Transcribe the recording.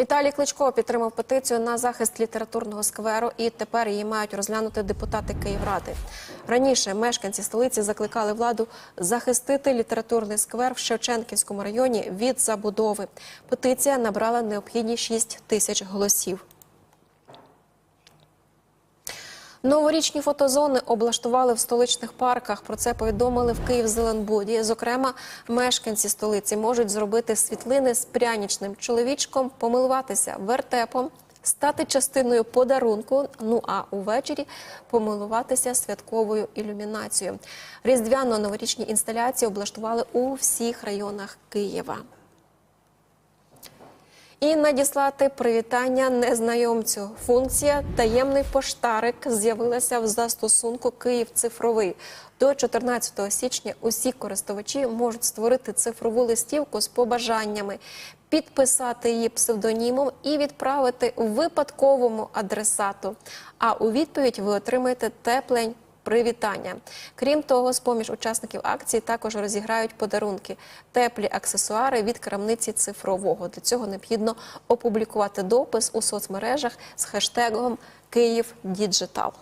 Віталій Кличко підтримав петицію на захист літературного скверу, і тепер її мають розглянути депутати Київради. Раніше мешканці столиці закликали владу захистити літературний сквер в Шевченківському районі від забудови. Петиція набрала необхідні 6 тисяч голосів. Новорічні фотозони облаштували в столичних парках. Про це повідомили в Київзеленбуді. Зокрема, мешканці столиці можуть зробити світлини з прянічним чоловічком, помилуватися вертепом, стати частиною подарунку. Ну а увечері помилуватися святковою ілюмінацією. Різдвяно-новорічні інсталяції облаштували у всіх районах Києва. І надіслати привітання незнайомцю. Функція таємний поштарик з'явилася в застосунку Київ цифровий. До 14 січня усі користувачі можуть створити цифрову листівку з побажаннями, підписати її псевдонімом і відправити випадковому адресату. А у відповідь ви отримаєте теплень привітання. Крім того, з поміж учасників акції також розіграють подарунки, теплі аксесуари від крамниці цифрового. Для цього необхідно опублікувати допис у соцмережах з хештегом Київ Діджитал.